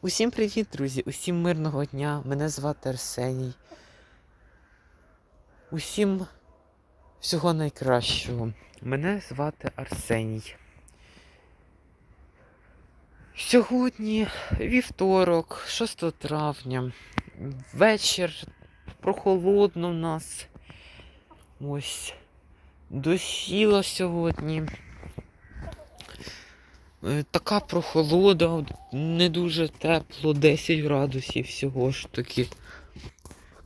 Усім привіт, друзі! Усім мирного дня! Мене звати Арсеній. Усім всього найкращого. Мене звати Арсеній. Сьогодні вівторок, 6 травня. Вечір прохолодно в нас. Ось. Досіло сьогодні. Е, Така прохолода, не дуже тепло, 10 градусів всього ж таки.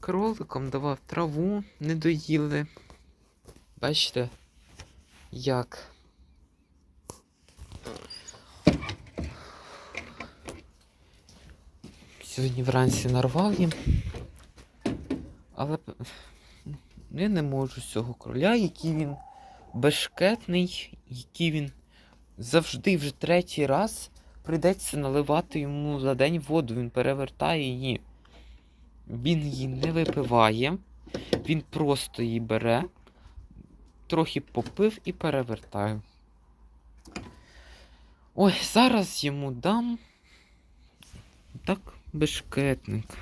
Кроликам давав траву, не доїли. Бачите, як. Сьогодні вранці нарвав їм. Але я не можу з цього кроля, який він бешкетний, який він завжди вже третій раз прийдеться наливати йому за день воду. Він перевертає її. Він її не випиває. Він просто її бере, трохи попив і перевертає. Ой, зараз йому дам. Так, бешкетник.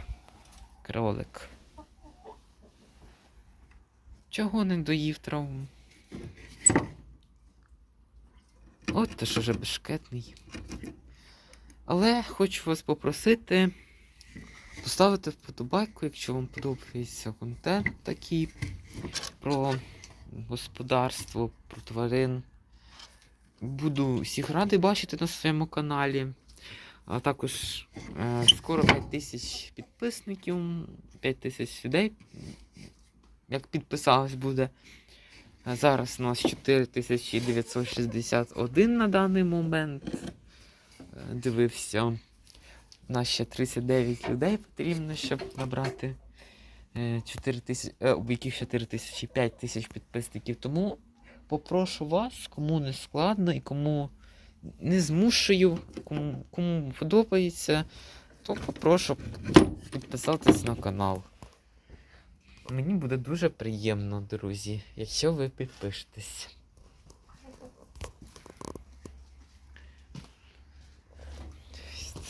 Кролик. Чого не доїв траву? От ти ж уже бешкетний. Але хочу вас попросити поставити вподобайку, якщо вам подобається контент такий про господарство, про тварин. Буду всіх радий бачити на своєму каналі. А також е, скоро 5 тисяч підписників, 5 тисяч людей. Як підписалось буде. Зараз у нас 4961 на даний момент. Е, Дивився. У нас ще 39 людей потрібно, щоб набрати 4 тисячі, е, в яких 4 тисячі, 5 тисяч підписників. Тому попрошу вас, кому не складно і кому не змушую, кому, кому подобається, то попрошу підписатись на канал. Мені буде дуже приємно, друзі, якщо ви підпишетесь.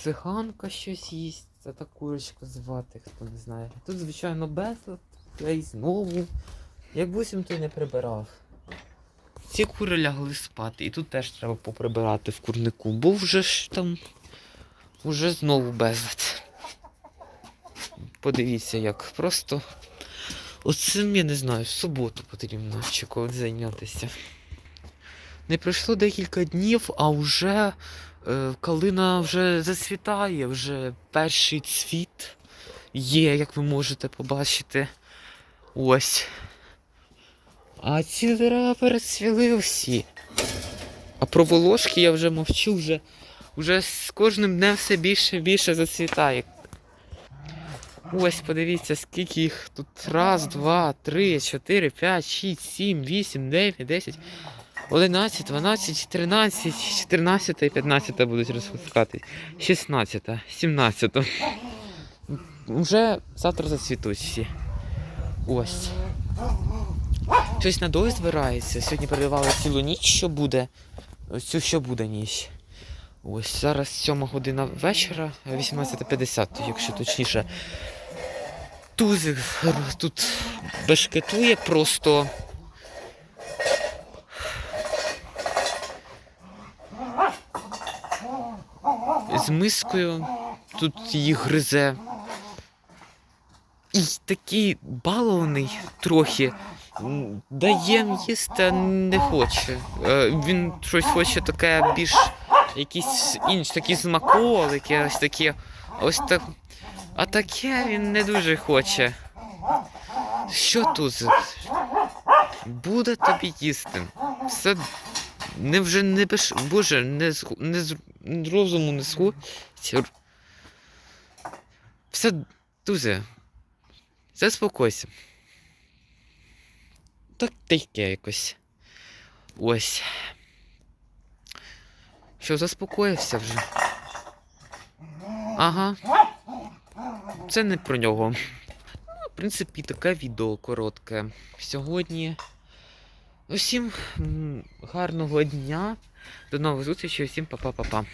Циганка щось їсть, це та курочка звати, хто не знає. Тут, звичайно, безлад, і знову. Як бусім той не прибирав. Ці кури лягли спати, і тут теж треба поприбирати в курнику, бо вже ж там уже знову безлад. Подивіться, як просто. Оцим я не знаю, в суботу потрібно чи коли зайнятися. Не пройшло декілька днів, а вже е, калина вже зацвітає, вже перший цвіт є, як ви можете побачити. Ось. А ці дерева перецвіли всі. А про волошки я вже мовчу, вже, вже з кожним днем все більше і більше зацвітає. Ось подивіться, скільки їх тут. Раз, два, три, чотири, п'ять, шість, сім, вісім, дев'ять, десять, одинадцять, дванадцять, тринадцять, чотирнадцяте і п'ятнадцяте будуть розпускати. Шістнадцяте, сімнадцяте. Вже завтра зацвітуть всі. Ось. Щось на збирається. Сьогодні передавали цілу ніч, що буде. Ось цю що буде ніч. Ось зараз 7 година вечора, 18.50, якщо точніше. Тузик тут бешкетує просто. З мискою тут її гризе. І такий балований трохи. Дає їсти, не хоче. Е, Він щось хоче таке більш якісь інші такі смаколики, ось такі. Ось так. А таке він не дуже хоче. Що тут? Буде тобі їсти. Все не вже не беш... Боже, не з не з розуму не сходить. Все дуже. Заспокойся. Так таке якось. Ось. Що, заспокоївся вже? Ага. Це не про нього. Ну, в принципі, таке відео коротке. Сьогодні. Усім гарного дня. До нових зустрічей, усім па-па-па-па.